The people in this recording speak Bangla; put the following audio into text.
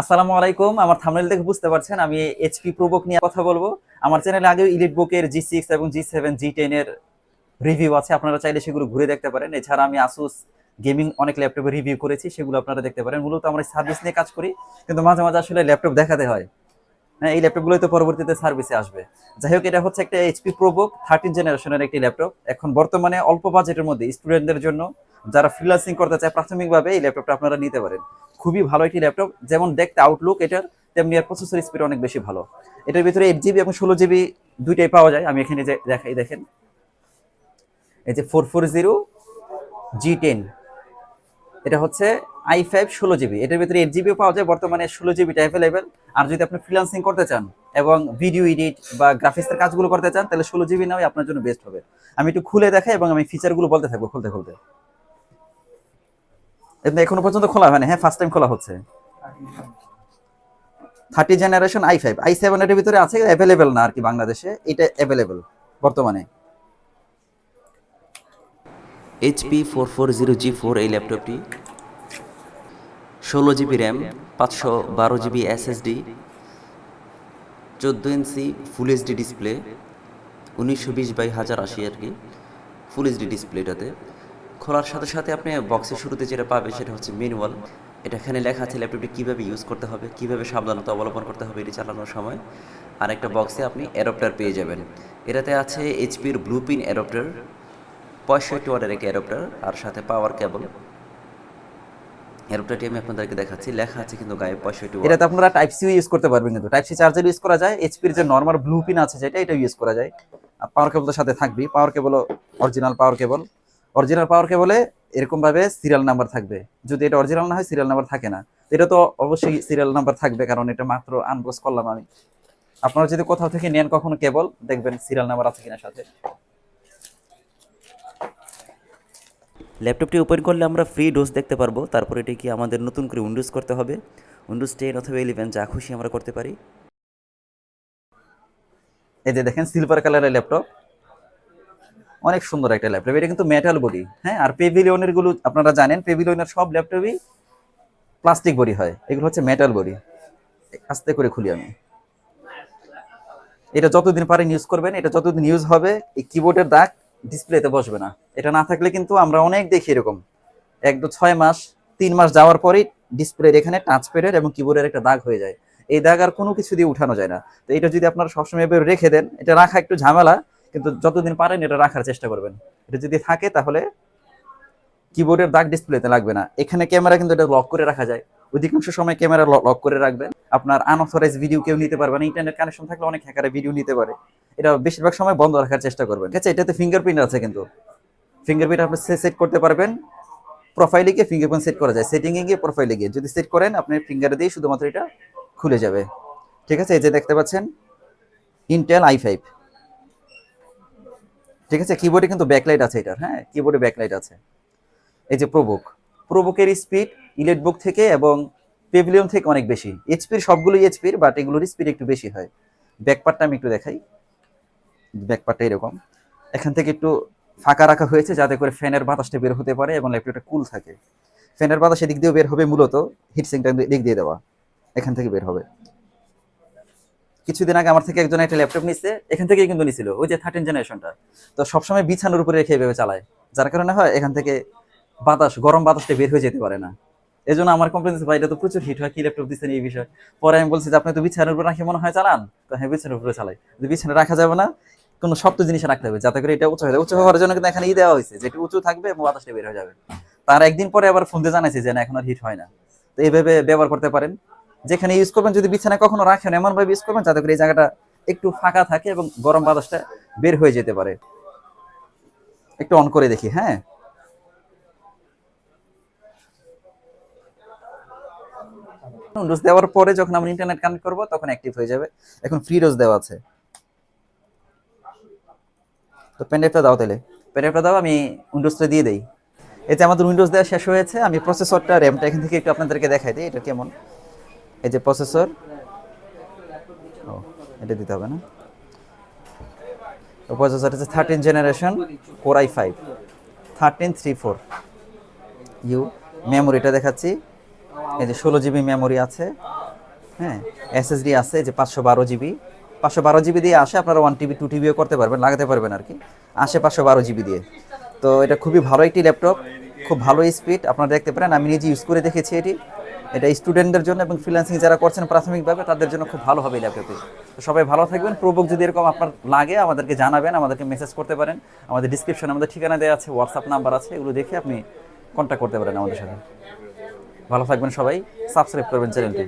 আসসালামু আলাইকুম। আমার থামনেল দেখে বুঝতে পারছেন, আমি এইচপি প্রোবুক নিয়ে কথা বলব। আমার চ্যানেলে আগে ইলিট বুকের জি সিক্স এবং জি সেভেন জি টেনের রিভিউ আছে, আপনারা চাইলে সেগুলো ঘুরে দেখতে পারেন। এছাড়া আমি আসুস গেমিং অনেক ল্যাপটপে রিভিউ করেছি, সেগুলো আপনারা দেখতে পারেন। মূলত আমরা সার্ভিস নিয়ে কাজ করি, কিন্তু মাঝে মাঝে আসলে ল্যাপটপ দেখাতে হয় হ্যাঁ। এই ল্যাপটপগুলোই তো পরবর্তীতে সার্ভিসে আসবে। যাই হোক, এটা হচ্ছে একটা এইচপি প্রোবুক থার্টিন জেনারেশনের একটি ল্যাপটপ এখন বর্তমানে অল্প বাজেটের মধ্যে স্টুডেন্টদের জন্য যারা ফ্রিলান্সিং করতে চায় প্রাথমিকভাবে এই ল্যাপটপটা আপনারা নিতে পারেন। খুবই ভালো একটি ল্যাপটপ যেমন দেখতে আউটলুক এটার, তেমনি এর প্রসেসর স্পিড অনেক বেশি ভালো। এটার ভিতরে এইট জিবি এবং ষোলো জিবি দুইটাই পাওয়া যায়। আমি এখানে যে দেখাই, দেখেন। এই যে four four zero G ten এটা হচ্ছে আই ফাইভ ষোলো জিবি এটার ভিতরে এইট জিবিও পাওয়া যায়, বর্তমানে ষোলো জিবিটা অ্যাভেলেবেল আর যদি আপনি ফ্রিলান্সিং করতে চান এবং ভিডিও এডিট বা গ্রাফিক্সের কাজগুলো করতে চান, তাহলে ষোলো জিবি নেওয়াই আপনার জন্য বেস্ট হবে। আমি একটু খুলে দেখাই এবং আমি ফিচারগুলো বলতে থাকব, খুলতে খুলতে। এখনও পর্যন্ত খোলা হয়নি হ্যাঁ ফার্স্ট টাইম খোলা হচ্ছে। Thirty generation I five I seven এর ভিতরে আছে অ্যাভেলেবেল না আর কি বাংলাদেশে, এটা অ্যাভেলেবেল বর্তমানে। HP four four zero G four এই ল্যাপটপটি ষোলো জিবি র্যাম, পাঁচশো বারো জিবি এসএসডি চোদ্দ ইঞ্চি ফুল এইচডি ডিসপ্লে উনিশশো বিশ বাই হাজার আশি আর কি ফুল এইচডি ডিসপ্লেটাতে খোলার সাথে সাথে আপনি বক্সের শুরুতে যেটা পাবে সেটা হচ্ছে ম্যানুয়াল এটা এখানে লেখা আছে ল্যাপটপটি কীভাবে ইউজ করতে হবে, কীভাবে সাবধানতা অবলম্বন করতে হবে এটি চালানোর সময়। আর একটা বক্সে আপনি অ্যাডপ্টার পেয়ে যাবেন। এটাতে আছে এইচপির ব্লু পিন অ্যাডপ্টার পঁয়ষট্টি ওয়াটের একটি অ্যাডপ্টার আর সাথে পাওয়ার কেবল অ্যাডপ্টারটি আমি আপনাদেরকে দেখাচ্ছি। লেখা আছে কিন্তু গায়ে পঁয়ষট্টি ওয়াট। এটাতে আপনারা টাইপ সি ইউজ করতে পারবেন কিন্তু। টাইপ সি চার্জার ইউজ করা যায়। এইচপির যে নর্মাল ব্লু পিন আছে যেটা এটা ইউজ করা যায়। আর পাওয়ার কেবলের সাথে থাকবে পাওয়ার কেবল অরিজিনাল পাওয়ার কেবল অরিজিনাল পাওয়ার কেবলে এরকম ভাবে সিরিয়াল নাম্বার থাকবে। যদি এটা অরিজিনাল না হয় সিরিয়াল নাম্বার থাকে না। এটা তো অবশ্যই সিরিয়াল নাম্বার থাকবে, কারণ এটা মাত্র আনবক্স করলাম আমি। আপনারা যদি কোথাও থেকে নেন কখনো কেবল দেখবেন সিরিয়াল নাম্বার আছে কিনা সাথে। ল্যাপটপটি ওপেন করলে আমরা ফ্রি ডোজ দেখতে পারব। তারপর এটি কি আমাদের নতুন করে উইন্ডোজ করতে হবে। উইন্ডোজ টেন অথবা ইলেভেন যা খুশি আমরা করতে পারি। এই যে দেখেন সিলভার কালারের ল্যাপটপ। অনেক সুন্দর একটা ল্যাপটপ। এটা কিন্তু মেটাল বডি হ্যাঁ? আর পেভিলিয়নেরগুলো আপনারা জানেন পেভিলিয়নের সব ল্যাপটপই প্লাস্টিক বডি হয়। এগুলো হচ্ছে মেটাল বডি আস্তে করে খুলি আমি। এটা যতদিন পারেন ইউজ করবেন। এটা যতদিন ইউজ হবে, এই কিবোর্ডের দাগ ডিসপ্লেতে বসবে না। এটা না থাকলে কিন্তু আমরা অনেক দেখি এরকম। এক দু ছয় মাস, তিন মাস যাওয়ার পরেই ডিসপ্লের এখানে টাচ প্যাডের এবং কিবোর্ডের একটা দাগ হয়ে যায়। এই দাগ আর কোনো কিছু দিয়ে উঠানো যায় না। তো এটা যদি আপনারা সবসময় এভাবে রেখে দেন, এটা রাখা একটু ঝামেলা, কিন্তু যতদিন পারেন এটা রাখার চেষ্টা করবেন। এটা যদি থাকে তাহলে কিবোর্ডের দাগ ডিসপ্লেতে লাগবে না। এখানে ক্যামেরা কিন্তু এটা লক করে রাখা যায়। অধিকাংশ সময় ক্যামেরা লক করে রাখবেন। আপনার আনঅথরাইজ ভিডিও কেউ নিতে পারবে না। ইন্টারনেট কানেকশন থাকলে অনেক হ্যাকারে ভিডিও নিতে পারে। এটা বেশিরভাগ সময় বন্ধ রাখার চেষ্টা করবেন। ঠিক আছে? এটাতে ফিঙ্গারপ্রিন্ট আছে কিন্তু। ফিঙ্গারপ্রিন্ট আপনি সেট করতে পারবেন। প্রোফাইলে গিয়ে ফিঙ্গারপ্রিন্ট সেট করা যায়। সেটিংয়ে গিয়ে প্রোফাইলে গিয়ে। যদি সেট করেন আপনি ফিঙ্গার দিয়ে শুধুমাত্র এটা খুলে যাবে। ঠিক আছে? এই যে দেখতে পাচ্ছেন ইন্টেল আই ফাইভ ঠিক আছে? কিবোর্ডে কিন্তু ব্যাকলাইট আছে এটার। হ্যাঁ? কিবোর্ডে ব্যাকলাইট আছে। এই যে প্রবুক প্রোবুকের স্পিড ইলেট বুক থেকে এবং পেভিলিয়ন থেকে অনেক বেশি। এইচপির সবগুলো এইচপির বাট এগুলোর স্পিড একটু বেশি হয়। ব্যাকপার্টটা আমি একটু দেখাই। ব্যাকপার্টটা এরকম। এখান থেকে একটু ফাঁকা রাখা হয়েছে যাতে করে ফ্যানের বাতাসটা বের হতে পারে এবং ল্যাপটপটা কুল থাকে। ফ্যানের বাতাস এদিক দিয়েও বের হবে মূলত হিটসিংটা দিক দিয়ে দেওয়া। এখান থেকে বের হবে। কিছুদিন আগে আমার থেকে একজন একটা ল্যাপটপ নিচ্ছে এখান থেকেই কিন্তু নিছিল, ওই যে থার্টিন জেনারেশনটা তো সবসময় বিছানোর উপরে রেখে এভাবে চালায়, যার কারণে হয় এখান থেকে বাতাস, গরম বাতাসটা বের হয়ে যেতে পারে না। এই জন্য আমার কমপ্লেন ভাই, এটা তো প্রচুর হিট হয় কি ল্যাপটপ দিচ্ছেন এই বিষয়? পরে আমি বলছি যে, আপনি তো বিছানার উপর রাখে মনে হয় চালান? তো হ্যাঁ বিছানার উপরে চালাই। বিছানা রাখা যাবে না কোনো শক্ত জিনিস রাখতে হবে, যাতে করে এটা উঁচু হয়ে যায়। উঁচু হওয়ার জন্য কিন্তু এখানে ই দেওয়া হয়েছে যে একটু উঁচু থাকবে এবং বাতাসটা বের হয়ে যাবে। তার একদিন পরে আবার ফোন দিয়ে জানাইছে যে না, এখন আর হিট হয় না। তো এইভাবে ব্যবহার করতে পারেন। যেখানে ইউজ করবেন, যদি বিছানায় কখনো রাখেন এমন ভাবে ইউজ করবেন, যাতে করে এই জায়গাটা একটু ফাঁকা থাকে এবং গরম বাতাসটা বের হয়ে যেতে পারে। একটু অন করে দেখি হ্যাঁ। ডোজ দেওয়ার পরে যখন আমরা ইন্টারনেট কানেক্ট করব, তখন অ্যাক্টিভ হয়ে যাবে। এখন ফ্রি ডোজ দেওয়া আছে। তো পেনড্রাইভটা দাও তাহলে। পেনড্রাইভটা দাও, আমি উইন্ডোজটা দিয়ে দেই। এতে আমাদের উইন্ডোজ দেওয়া শেষ হয়েছে, আমি প্রসেসরটা র্যামটা এখান থেকে একটু আপনাদেরকে দেখাই দিই, এটা কেমন? এই যে প্রসেসর ও, এটা দিতে হবে না। প্রসেসর হচ্ছে thirteen generation core I five thirteen three four U মেমোরিটা দেখাচ্ছি। এই যে ষোলো জিবি মেমোরি আছে হ্যাঁ এসএসডি আছে যে পাঁচশো বারো জিবি পাঁচশো বারো জিবি দিয়ে আসে, আপনারা ওয়ান টিবি টু টিবিও করতে পারবেন, লাগাতে পারবেন আর কি। আসে পাঁচশো বারো জিবি দিয়ে। তো এটা খুবই ভালো একটি ল্যাপটপ খুব ভালো স্পিড আপনারা দেখতে পারেন, আমি নিজে ইউজ করে দেখেছি এটি। এটা স্টুডেন্টদের জন্য এবং ফ্রিল্যান্সিং যারা করছেন প্রাথমিকভাবে, তাদের জন্য খুব ভালো হবে ল্যাপটপে তো সবাই ভালো থাকবেন প্রবুক যদি এরকম আপনার লাগে, আমাদেরকে জানাবেন, আমাদেরকে মেসেজ করতে পারেন। আমাদের ডিসক্রিপশনে আমাদের ঠিকানা দেওয়া আছে হোয়াটসঅ্যাপ নাম্বার আছে, এগুলো দেখে আপনি কন্ট্যাক্ট করতে পারেন আমাদের সাথে। ভালো থাকবেন সবাই সাবস্ক্রাইব করবেন চ্যানেলটি